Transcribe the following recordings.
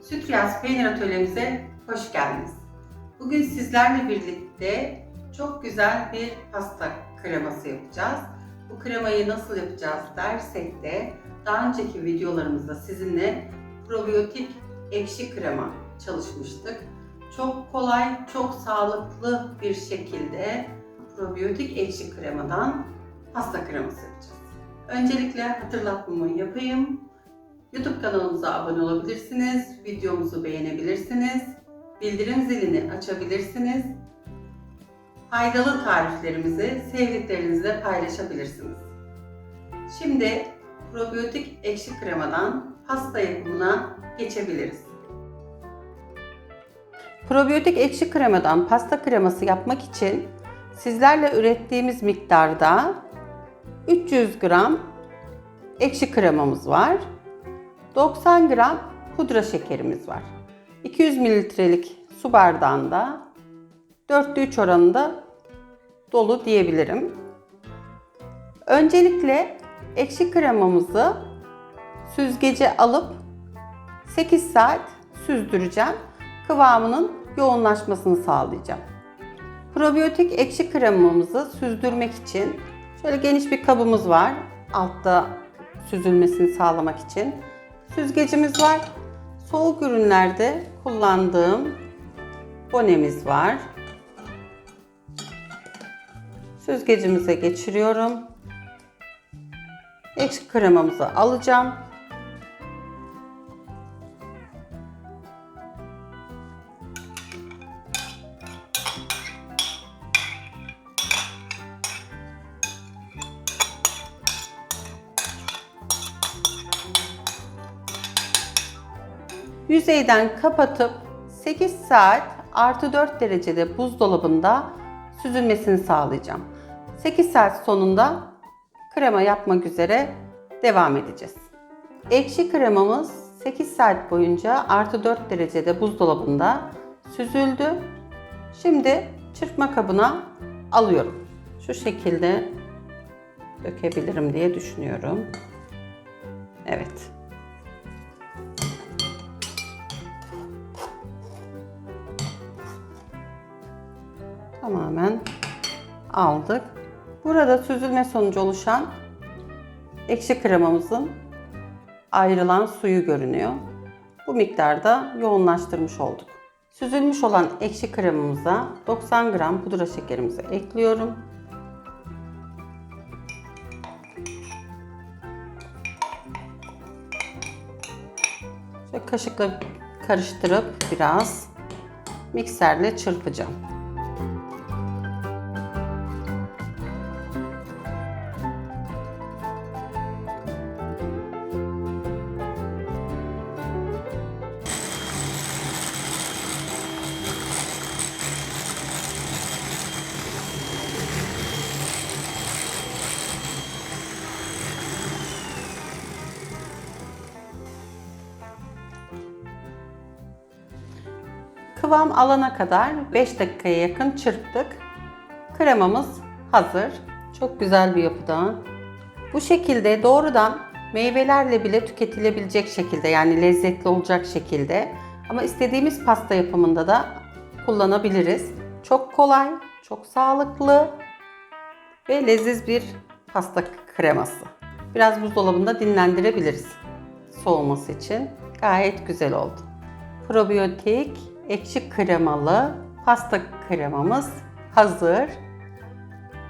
Süt Rüyası Peynir Atölyemize hoş geldiniz. Bugün sizlerle birlikte çok güzel bir pasta kreması yapacağız. Bu kremayı nasıl yapacağız dersek de daha önceki videolarımızda sizinle probiyotik ekşi krema çalışmıştık. Çok kolay, çok sağlıklı bir şekilde probiyotik ekşi kremadan pasta kreması yapacağız. Öncelikle hatırlatmamı yapayım. YouTube kanalımıza abone olabilirsiniz, videomuzu beğenebilirsiniz, bildirim zilini açabilirsiniz, faydalı tariflerimizi sevdiklerinizle paylaşabilirsiniz. Şimdi probiyotik ekşi kremadan pasta yapımına geçebiliriz. Probiyotik ekşi kremadan pasta kreması yapmak için sizlerle ürettiğimiz miktarda 300 gram ekşi kremamız var. 90 gram pudra şekerimiz var. 200 mililitrelik su bardağında 4'te 3 oranında dolu diyebilirim. Öncelikle ekşi kremamızı süzgece alıp 8 saat süzdüreceğim. Kıvamının yoğunlaşmasını sağlayacağım. Probiyotik ekşi kremamızı süzdürmek için şöyle geniş bir kabımız var. Altta süzülmesini sağlamak için. Süzgecimiz var. Soğuk ürünlerde kullandığım bonemiz var. Süzgecimize geçiriyorum. Ekşi kremamızı alacağım. Yüzeyden kapatıp 8 saat artı 4 derecede buzdolabında süzülmesini sağlayacağım. 8 saat sonunda krema yapmak üzere devam edeceğiz. Ekşi kremamız 8 saat boyunca artı 4 derecede buzdolabında süzüldü. Şimdi çırpma kabına alıyorum. Şu şekilde dökebilirim diye düşünüyorum. Evet. Tamamen aldık. Burada süzülme sonucu oluşan ekşi kremamızın ayrılan suyu görünüyor. Bu miktarda yoğunlaştırmış olduk. Süzülmüş olan ekşi kremamıza 90 gram pudra şekerimizi ekliyorum. Şöyle kaşıkla karıştırıp biraz mikserle çırpacağım. Kıvam alana kadar 5 dakikaya yakın çırptık. Kremamız hazır. Çok güzel bir yapıda. Bu şekilde doğrudan meyvelerle bile tüketilebilecek şekilde yani lezzetli olacak şekilde ama istediğimiz pasta yapımında da kullanabiliriz. Çok kolay, çok sağlıklı ve leziz bir pasta kreması. Biraz buzdolabında dinlendirebiliriz soğuması için. Gayet güzel oldu. Probiyotik ekşi kremalı pasta kremamız hazır.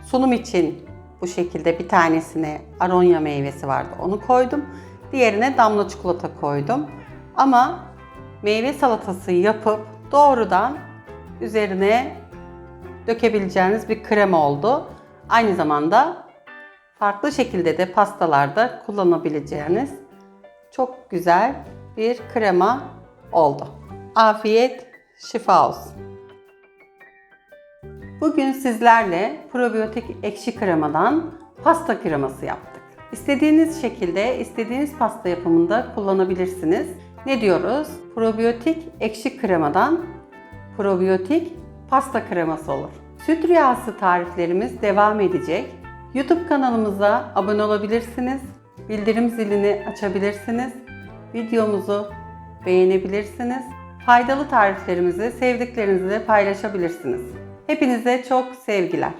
Sunum için bu şekilde bir tanesine aronya meyvesi vardı onu koydum. Diğerine damla çikolata koydum. Ama meyve salatası yapıp doğrudan üzerine dökebileceğiniz bir krema oldu. Aynı zamanda farklı şekilde de pastalarda kullanabileceğiniz çok güzel bir krema oldu. Afiyet, şifa olsun. Bugün sizlerle probiyotik ekşi kremadan pasta kreması yaptık. İstediğiniz şekilde, istediğiniz pasta yapımında kullanabilirsiniz. Ne diyoruz? Probiyotik ekşi kremadan probiyotik pasta kreması olur. Süt rüyası tariflerimiz devam edecek. YouTube kanalımıza abone olabilirsiniz. Bildirim zilini açabilirsiniz. Videomuzu beğenebilirsiniz. Faydalı tariflerimizi sevdiklerinizle paylaşabilirsiniz. Hepinize çok sevgiler.